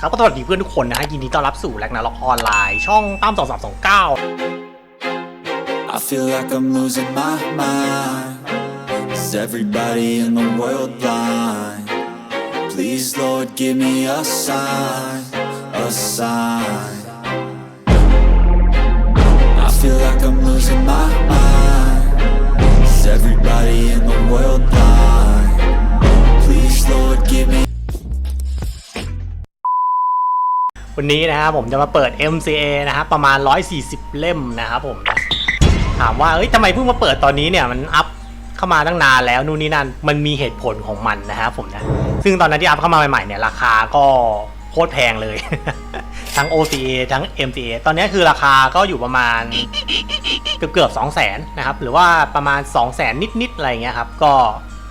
ครับก็สวัสดีเพื่อนทุกคนนะฮะยินดีต้อนรับสู่แลกนาล็อกออนไลน์ช่องตั้มสองสามสองเก้า I feel like I'm losing my mind. Is everybody in the world blind? Please, Lord, give me a sign, a sign. I feel like I'm losing my วันนี้นะครับผมจะมาเปิด MCA นะครับประมาณ 140 เล่มนะครับผมนะถามว่าเอ้ยทำไมเพิ่งมาเปิดตอนนี้เนี่ยมันอัพเข้ามาตั้งนานแล้วนู่นนี่นั่นมันมีเหตุผลของมันนะครับผมนะซึ่งตอนนั้นที่อัพเข้ามาใหม่ๆเนี่ยราคาก็โคตรแพงเลย ทั้ง OCA ทั้ง MCA ตอนนี้คือราคาก็อยู่ประมาณเกือบเกือบสองแสนนะครับหรือว่าประมาณ 2 0 0แสนนิดๆอะไรเงี้ยครับก็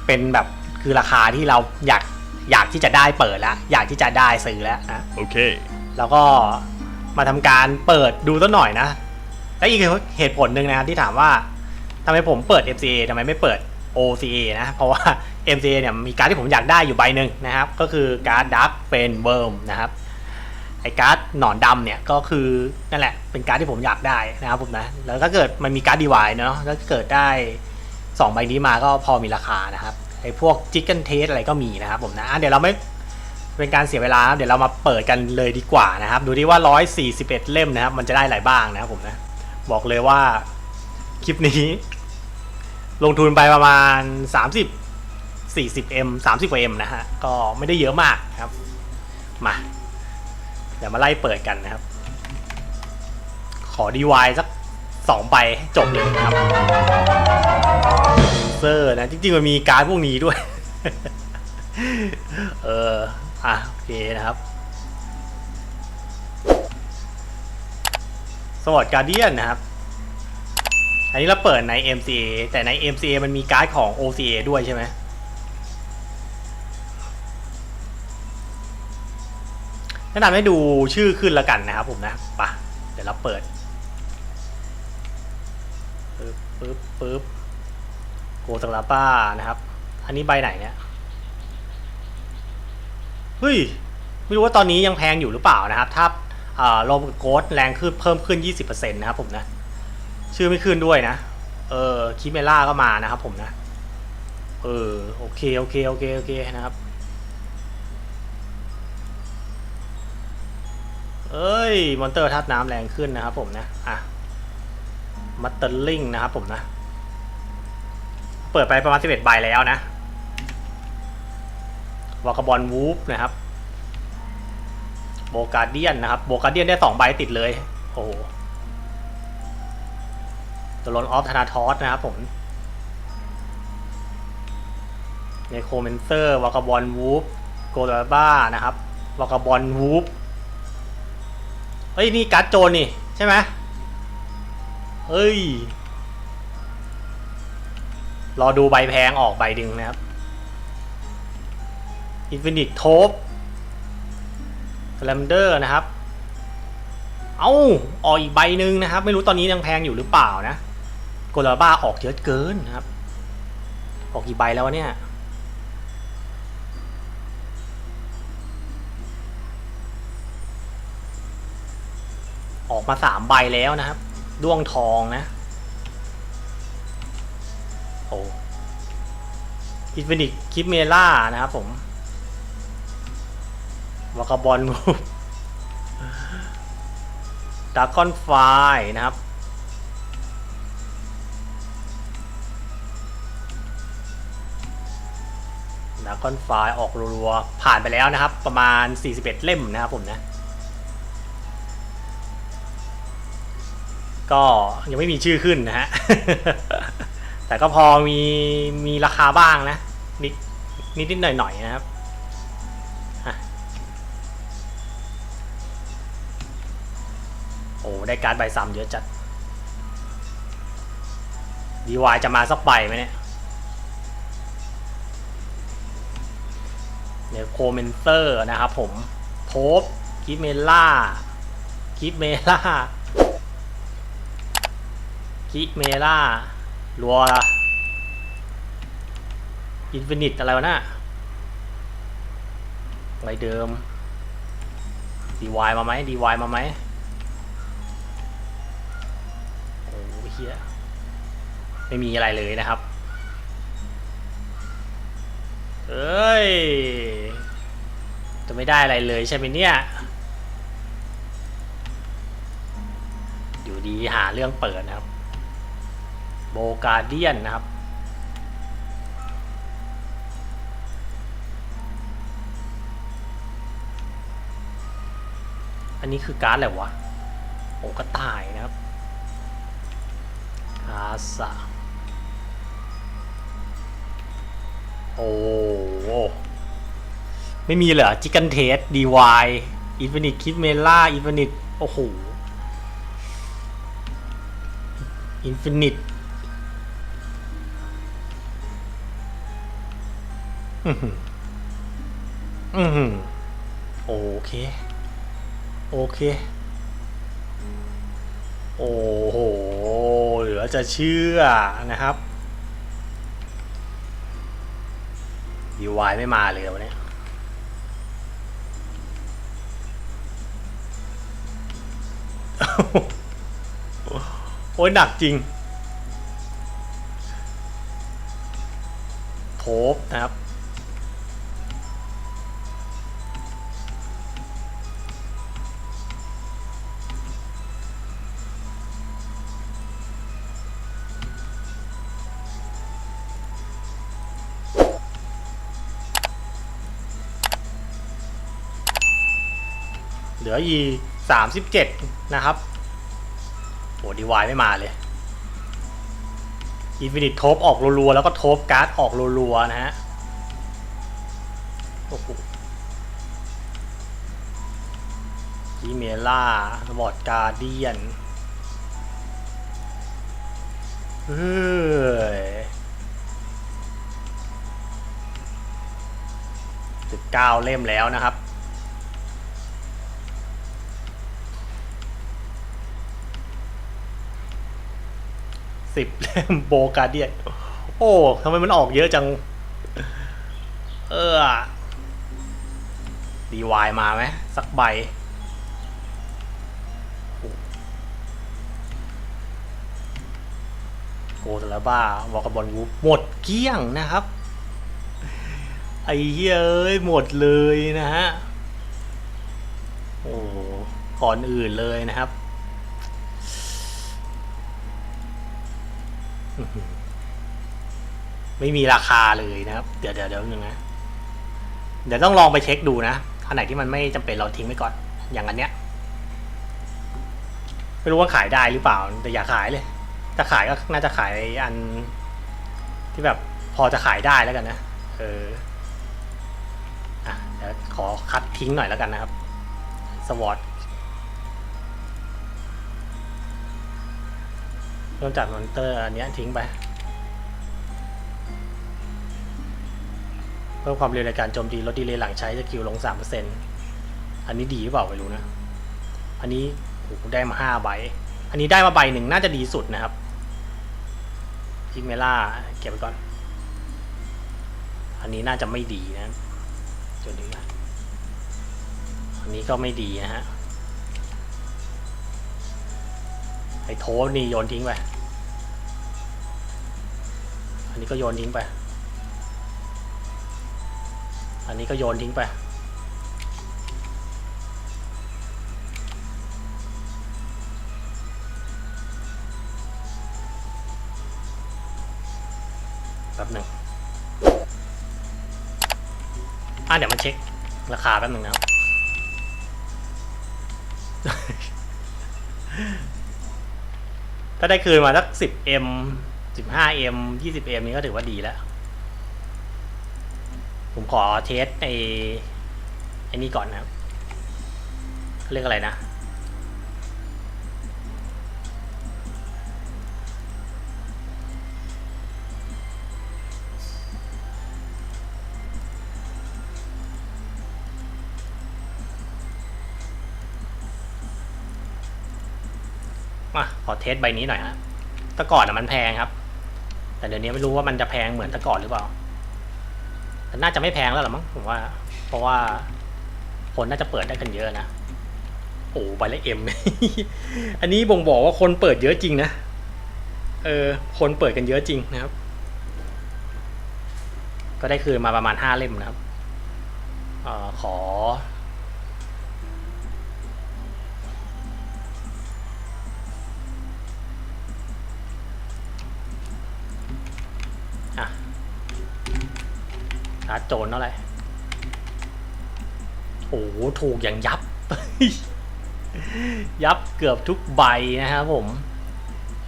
เป็นแบบคือราคาที่เราอยากอยากที่จะได้เปิดแล้ว อยากที่จะได้ซื้อแล้วนะ Okay. แล้วก็มาทำการเปิดดูสักหน่อยนะ และอีกเหตุผลหนึ่งนะครับที่ถามว่าทำไมผมเปิด MCA ทำไมไม่เปิด OCA นะ เพราะว่า MCA เนี่ยมีการดที่ผมอยากได้อยู่ใบหนึ่งนะครับ ก็คือการ์ดดักเฟนเวิร์มนะครับไอ้การ์ดหนอนดำเนี่ยก็คือนั่นแหละเป็นการ์ดที่ผมอยากได้นะครับผมนะแล้วถ้าเกิดมันมีการ์ดดีวายเนาะถ้าเกิดได้สองใบนี้มาก็พอมีราคานะครับไอ้พวกจิกเกิลเทสอะไรก็มีนะครับผมนะเดี๋ยวเราไม่ เป็นการเสียเวลาเดี๋ยวเรามาเปิดกันเลยดีกว่านะครับ ดูดิว่า 141 เล่มนะครับ มันจะได้อะไรบ้างนะครับผมนะ บอกเลยว่าคลิปนี้ ลงทุนไปประมาณ 30 40M 30 กว่า M นะฮะ ก็ไม่ได้เยอะมากครับ มา เดี๋ยวมาไล่เปิดกันนะครับ ขอดีวายสักสองใบให้จบเลยนะครับเซอร์นะ จริงๆมันมีการพวกนี้ด้วย เออ อะ โอเคนะครับสวอตการเดียนนะครับ อันนี้เราเปิดใน MCA แต่ใน MCA มันมีการ์ดของ OCA ด้วยใช่ไหมแนะนำให้ดูชื่อขึ้นแล้วกันนะครับผมนะปะเดี๋ยวเราเปิดปึ๊บปึ๊บปึ๊บโกสังลาป้านะครับ อันนี้ใบไหนเนี่ย เฮ้ย ไม่รู้ว่าตอนนี้ยังแพงอยู่หรือเปล่านะครับ ถ้าอ่าลมกับโกดแรงขึ้นเพิ่มขึ้น 20%นะครับผมนะ ชื่อไม่ขึ้นด้วยนะ เออคิเมล่าก็มานะครับผมนะ เออ โอเค โอเค โอเค โอเค นะครับ เอ้ย มอนเตอร์ธาตุน้ำแรงขึ้นนะครับผมนะ อะ มัตเตอร์ลิงนะครับผมนะ เปิดไปประมาณ 11 ใบแล้วนะ วากาบอลวูฟนะครับโบการเดียนนะครับโบการเดียนได้สองใบติดเลย โอ้โหตัวลนออฟธนาทอสนะครับผมเนโคเมนเซอร์วากาบอลวูฟโกลบ้านะครับวากาบอลวูฟเฮ้ย นี่การ์ดโจนนี่ ใช่ไหมเฮ้ย รอดูใบแพงออกใบดึงนะครับ อินฟินิตโทบแลมเดอร์นะครับ เอาออกอีกใบหนึ่งนะครับ ไม่รู้ตอนนี้ยังแพงอยู่หรือเปล่านะโกลาบ้าออกเยอะเกินนะครับ ออกกี่ใบแล้วเนี่ยออกมาสามใบแล้วนะครับ ด้วงทองนะ โอ้อินฟินิตคิปเมล่านะครับผม วากาบอลมูฟดากอนไฟนะครับ ดากอนไฟออกรัวๆ ผ่านไปแล้วนะครับ ประมาณ 41 เล่มนะครับผมนะ ก็ยังไม่มีชื่อขึ้นนะฮะ แต่ก็พอมีมีราคาบ้างนะ นิดนิดหน่อยหน่อยๆนะครับ ได้การใบซ้ำเยอะจัดดีวายจะมาสักใบไหมเนี่ยเดี๋ยวโคเมนเตอร์นะครับผมโทบกิฟเมล่ากิฟเมล่ากิฟเมล่ารัวละอินฟินิตอะไรวะน่ะอะไรเดิมดีวายมาไหมดีวายมาไหม เฮียไม่มีอะไรเลยนะครับ เอ้ย จะไม่ได้อะไรเลยใช่ไหมเนี่ย อยู่ดีหาเรื่องเปิดนะครับ โบกาเดียนนะครับอันนี้คือการ์ดอะไรวะ โอ้กระต่ายนะครับาสาโอ้ไม่มีเหรอจิกันเทสดีวายอินฟินิตคิดเมล่าอินฟินิตโอ้โหอินฟินิตอือหืออือหือโอเค โอเค โอ้โห เหลือจะเชื่อนะครับดีวายไม่มาเลยวันนี้โอ้ยหนักจริงโพบนะครับ เหลืออีสามสิบเจ็ดนะครับโหดีวายไม่มาเลยอินฟินิตโทบออกรัวๆแล้วก็โทบการ์ดออกรัวๆนะฮะโอ้โหกิเมล่าสบอดการเดียนเฮ้ยสิบเก้าเล่มแล้วนะครับ สิบเล่มโบกาเดียนโอ้ทำไมมันออกเยอะจัง เออดีวายมาไหมสักใบโกสลาบ้าวอกบอลวูหมดเกลี้ยงนะครับ ไอ้เหี้ยเอ้ยหมดเลยนะฮะ โอ้ก่อนอื่นเลยนะครับ ไม่มีราคาเลยนะครับ เดี๋ยวเดี๋ยวเดี๋ยวนึงนะ เดี๋ยวต้องลองไปเช็คดูนะอันไหนที่มันไม่จำเป็นเราทิ้งไว้ก่อน อย่างอันเนี้ย ไม่รู้ว่าขายได้หรือเปล่า แต่อย่าขายเลย จะขายก็น่าจะขายอันที่แบบพอจะขายได้แล้วกันนะ เอออะเดี๋ยวขอคัดทิ้งหน่อยแล้วกันนะครับ สวอต เริ่มจากมอนเตอร์อันนี้ทิ้งไป เพิ่มความเร็วในการโจมตีลดดีเลย์หลังใช้สกิลลง 3%อันนี้ดีหรือเปล่าไม่รู้นะ อันนี้โอ้โหได้มา5ใบ อันนี้ได้มาใบหนึ่งน่าจะดีสุดนะครับพิกเมล่าเก็บไปก่อน อันนี้น่าจะไม่ดีนะจนดีนะอันนี้ก็ไม่ดีนะฮะไอ้โทนี่โยนทิ้งไป อันนี้ก็โยนทิ้งไป อันนี้ก็โยนทิ้งไป แป๊บหนึ่งอะเดี๋ยวมาเช็ค ราคาแป๊บหนึ่งนะครับถ้าได้คืนมาสักสิบเอ็ม สิบห้าเอ็มยี่สิบเอ็มนี้ก็ถือว่าดีแล้ว ผมขอเทสไอ้ไอ้นี่ก่อนนะครับเรียกอะไรนะ มาขอเทสใบนี้หน่อยฮะแต่ก่อนอะมันแพงครับ แต่เดี๋ยวนี้ไม่รู้ว่ามันจะแพงเหมือนแต่ก่อนหรือเปล่า แต่น่าจะไม่แพงแล้วหรอมั้งผมว่า เพราะว่าคนน่าจะเปิดได้กันเยอะนะ โอ้ใบละเอ็ม อันนี้บ่งบอกว่าคนเปิดเยอะจริงนะ เออ คนเปิดกันเยอะจริงนะครับ ก็ได้คืนมาประมาณห้าเล่มนะครับออขอาร์จโจรเท่าไหร่โอ้โหถูกอย่างยับ ยับเกือบทุกใบนะครับผม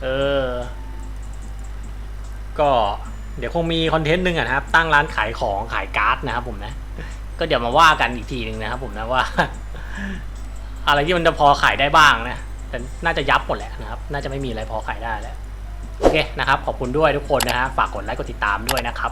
เออ ก็เดี๋ยวคงมีคอนเทนต์หนึ่งอะนะครับ ตั้งร้านขายของขายการ์ดนะครับผมนะ ก็เดี๋ยวมาว่ากันอีกทีหนึ่งนะครับผมนะว่า อะไรที่มันจะพอขายได้บ้างนะ แต่น่าจะยับหมดแหละนะครับ น่าจะไม่มีอะไรพอขายได้แล้ว โอเคนะครับ ขอบคุณด้วยทุกคนนะฮะ ฝากกดไลค์กดติดตามด้วยนะครับ